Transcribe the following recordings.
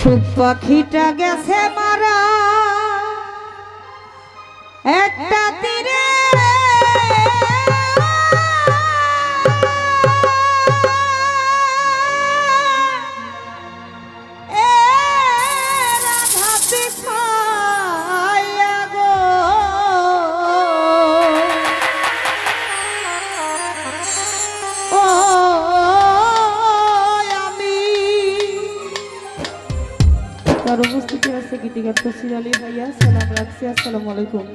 সুখ পাখিটা গেছে মারা। একটা তার উপস্থিতি আছে গীতিকার তসির আলী ভাইয়া সালাম রাখছি আসসালামু আলাইকুম।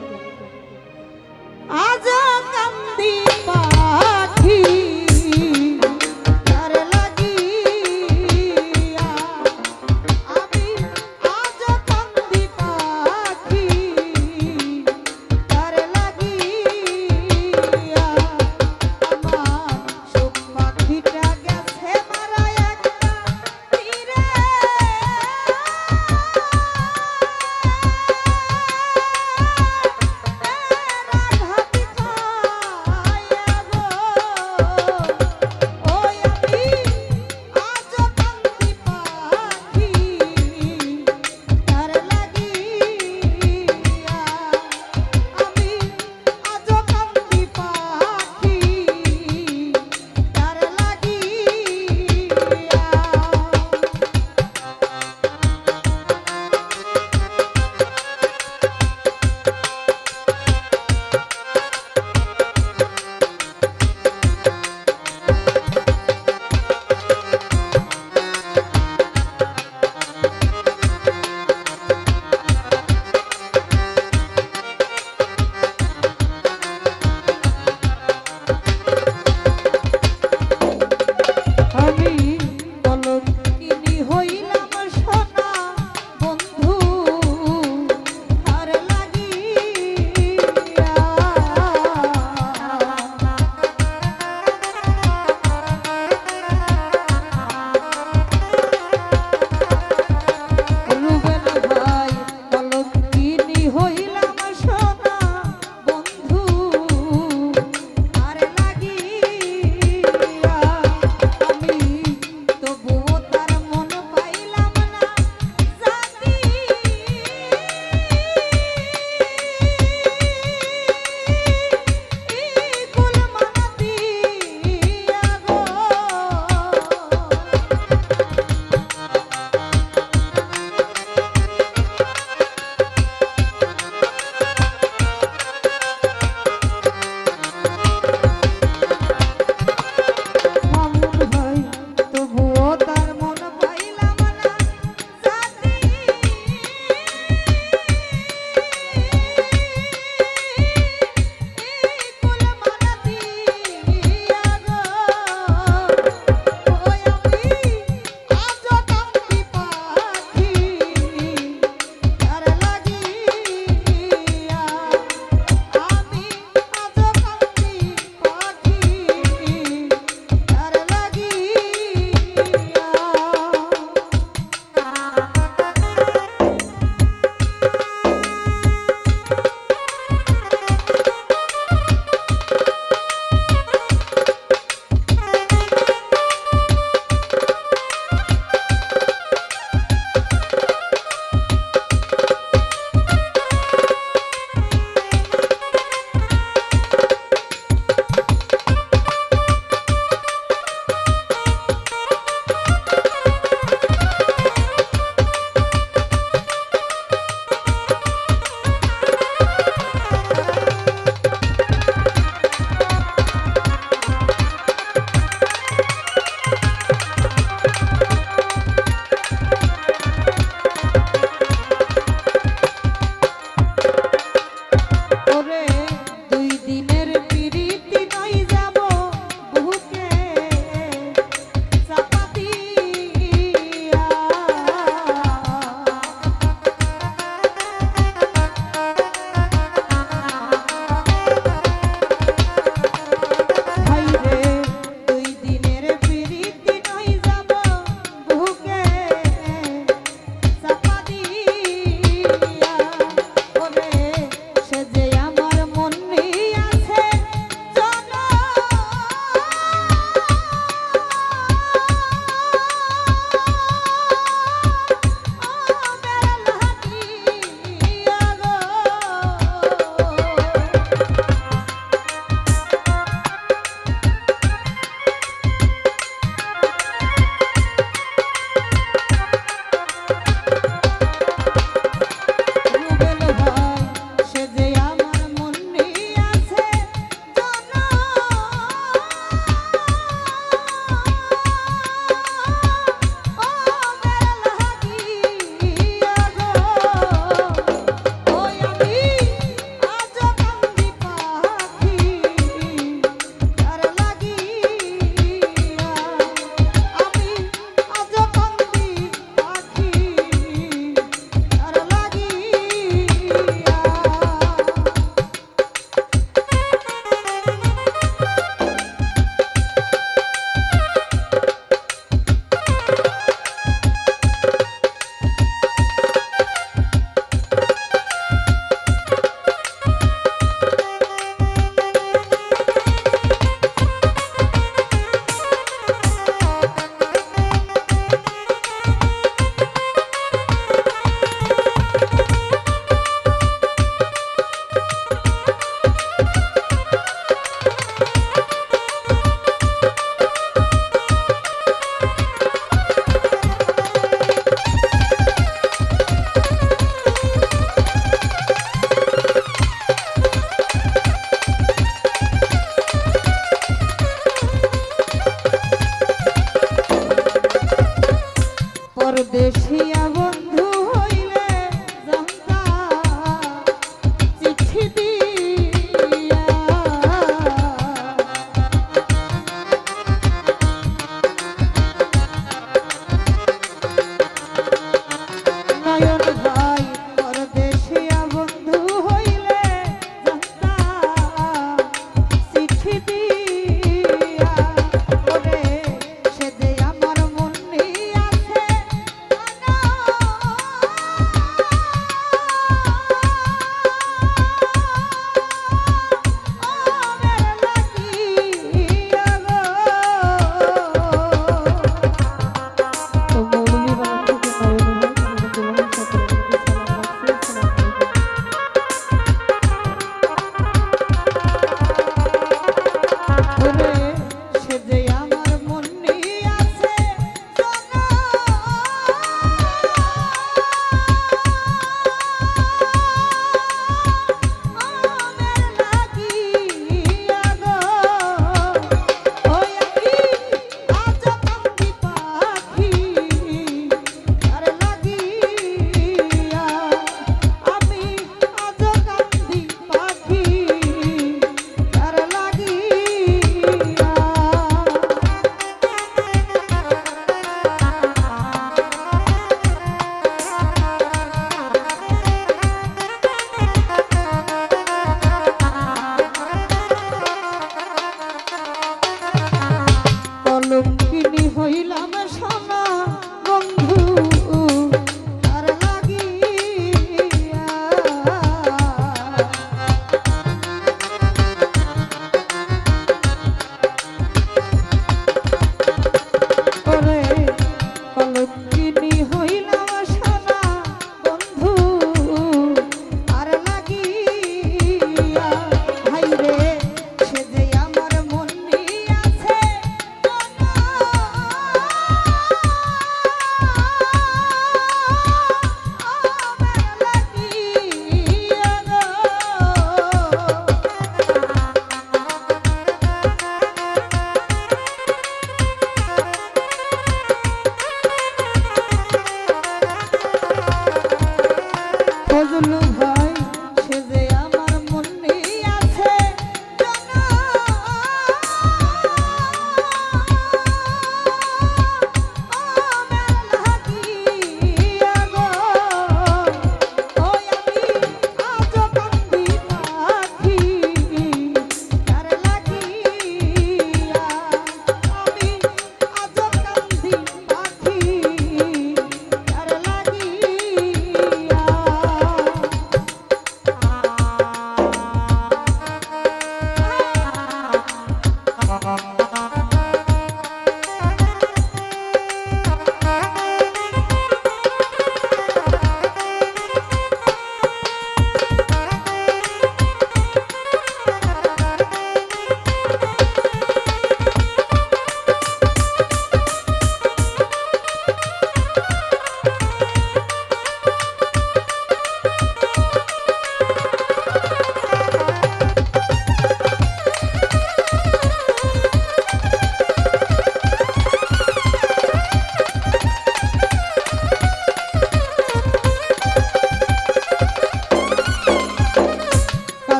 পরদেশিয়া বন্ধু হইলে জানতা চিঠি দিয়া। নয়ন ভাই পরদেশিয়া বন্ধু হইলে জানতা চিঠি দিয়া।